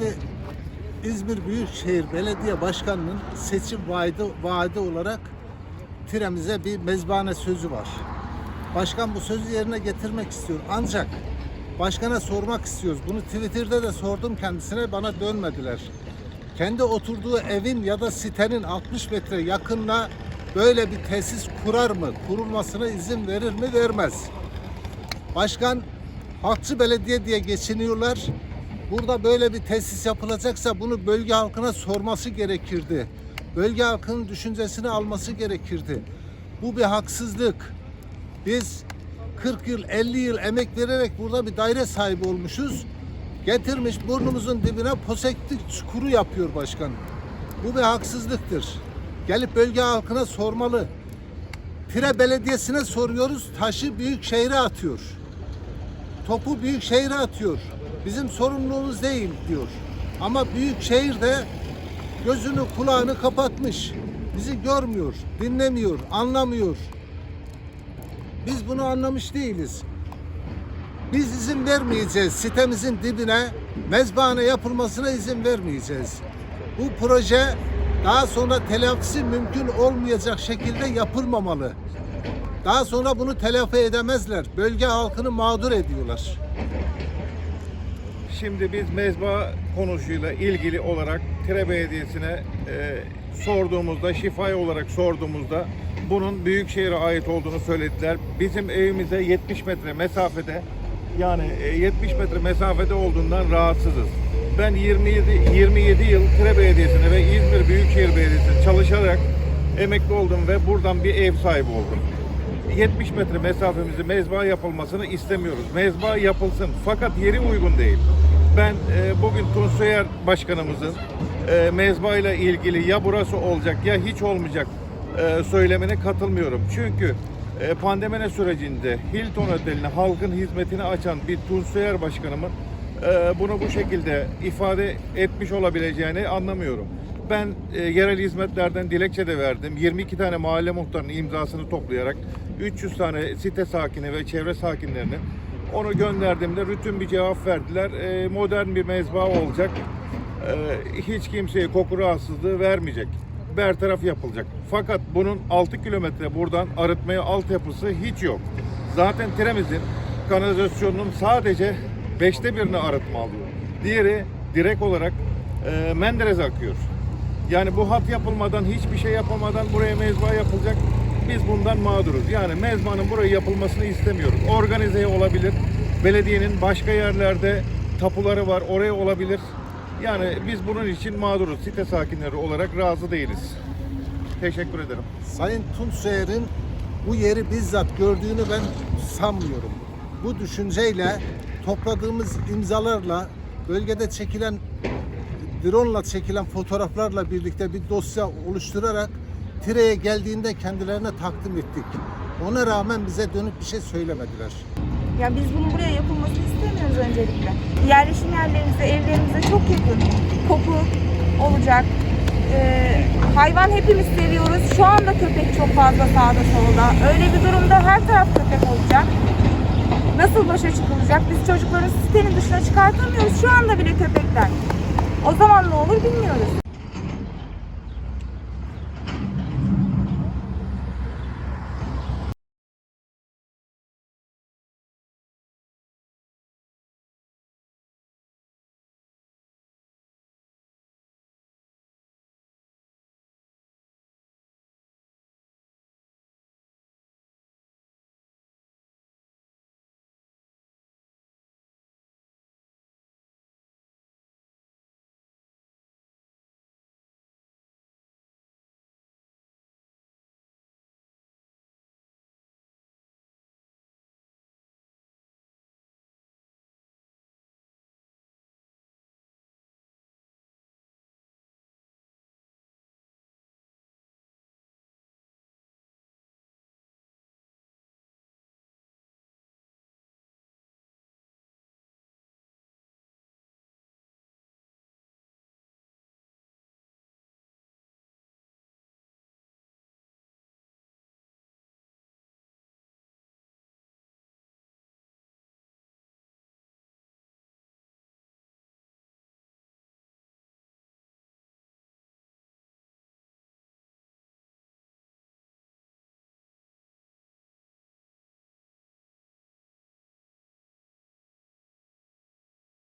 Şimdi İzmir Büyükşehir Belediye Başkanı'nın seçim vaadi, vaadi olarak Tiremize bir mezbahane sözü var. Başkan bu sözü yerine getirmek istiyor. Ancak başkana sormak istiyoruz. Bunu Twitter'da da sordum kendisine bana dönmediler. Kendi oturduğu evin ya da sitenin 60 metre yakınına böyle bir tesis kurar mı? Kurulmasına izin verir mi? Vermez. Başkan halkçı belediye diye geçiniyorlar. Burada böyle bir tesis yapılacaksa bunu bölge halkına sorması gerekirdi. Bölge halkının düşüncesini alması gerekirdi. Bu bir haksızlık. Biz 40 yıl 50 yıl emek vererek burada bir daire sahibi olmuşuz. Getirmiş burnumuzun dibine poseklik çukuru yapıyor başkan. Bu bir haksızlıktır. Gelip bölge halkına sormalı. Tire Belediyesi'ne soruyoruz, taşı büyük şehre atıyor. Topu büyük şehre atıyor. Bizim sorumluluğumuz değil diyor. Ama büyük şehir de gözünü kulağını kapatmış. Bizi görmüyor, dinlemiyor, anlamıyor. Biz bunu anlamış değiliz. Biz izin vermeyeceğiz. Sitemizin dibine mezbahane yapılmasına izin vermeyeceğiz. Bu proje daha sonra telafisi mümkün olmayacak şekilde yapılmamalı. Daha sonra bunu telafi edemezler. Bölge halkını mağdur ediyorlar. Şimdi biz mezba konusuyla ilgili olarak Tire Belediyesi'ne e, sorduğumuzda, şifai olarak sorduğumuzda bunun Büyükşehir'e ait olduğunu söylediler. Bizim evimize 70 metre mesafede yani e, 70 metre mesafede olduğundan rahatsızız. Ben 27 27 yıl Tire Belediyesi'ne ve İzmir Büyükşehir Belediyesi'ne çalışarak emekli oldum ve buradan bir ev sahibi oldum. 70 metre mesafemizi mezba yapılmasını istemiyoruz. Mezba yapılsın fakat yeri uygun değil. Ben e, bugün Tunsuyer Başkanımızın e, mezba ile ilgili ya burası olacak ya hiç olmayacak e, söylemine katılmıyorum. Çünkü e, pandemine sürecinde Hilton Oteli'ne halkın hizmetini açan bir Tunsuyer Başkanımın e, bunu bu şekilde ifade etmiş olabileceğini anlamıyorum. Ben e, yerel hizmetlerden dilekçe de verdim. 22 tane mahalle muhtarının imzasını toplayarak 300 tane site sakini ve çevre sakinlerinin onu gönderdiğimde rutin bir cevap verdiler. E, modern bir mezba olacak. E, hiç kimseye koku rahatsızlığı vermeyecek. Bertaraf yapılacak. Fakat bunun 6 kilometre buradan arıtmaya altyapısı hiç yok. Zaten Tiremiz'in kanalizasyonunun sadece beşte birini arıtma alıyor. Diğeri direkt olarak e, Menderes'e akıyor. Yani bu hat yapılmadan, hiçbir şey yapılmadan buraya mezba yapılacak. Biz bundan mağduruz. Yani mezbanın buraya yapılmasını istemiyoruz. Organize olabilir. Belediyenin başka yerlerde tapuları var. Oraya olabilir. Yani biz bunun için mağduruz. Site sakinleri olarak razı değiliz. Teşekkür ederim. Sayın Tunçer'in bu yeri bizzat gördüğünü ben sanmıyorum. Bu düşünceyle topladığımız imzalarla bölgede çekilen drone ile çekilen fotoğraflarla birlikte bir dosya oluşturarak Tire'ye geldiğinde kendilerine takdim ettik. Ona rağmen bize dönüp bir şey söylemediler. Ya biz bunun buraya yapılmasını istemiyoruz öncelikle. Yerleşim yerlerimize, evlerimize çok yakın. Koku olacak. Ee, hayvan hepimiz seviyoruz. Şu anda köpek çok fazla sağda solda. Öyle bir durumda her taraf köpek olacak. Nasıl başa çıkılacak? Biz çocukların sitenin dışına çıkartamıyoruz. Şu anda bile köpekler. O zaman ne olur bilmiyoruz.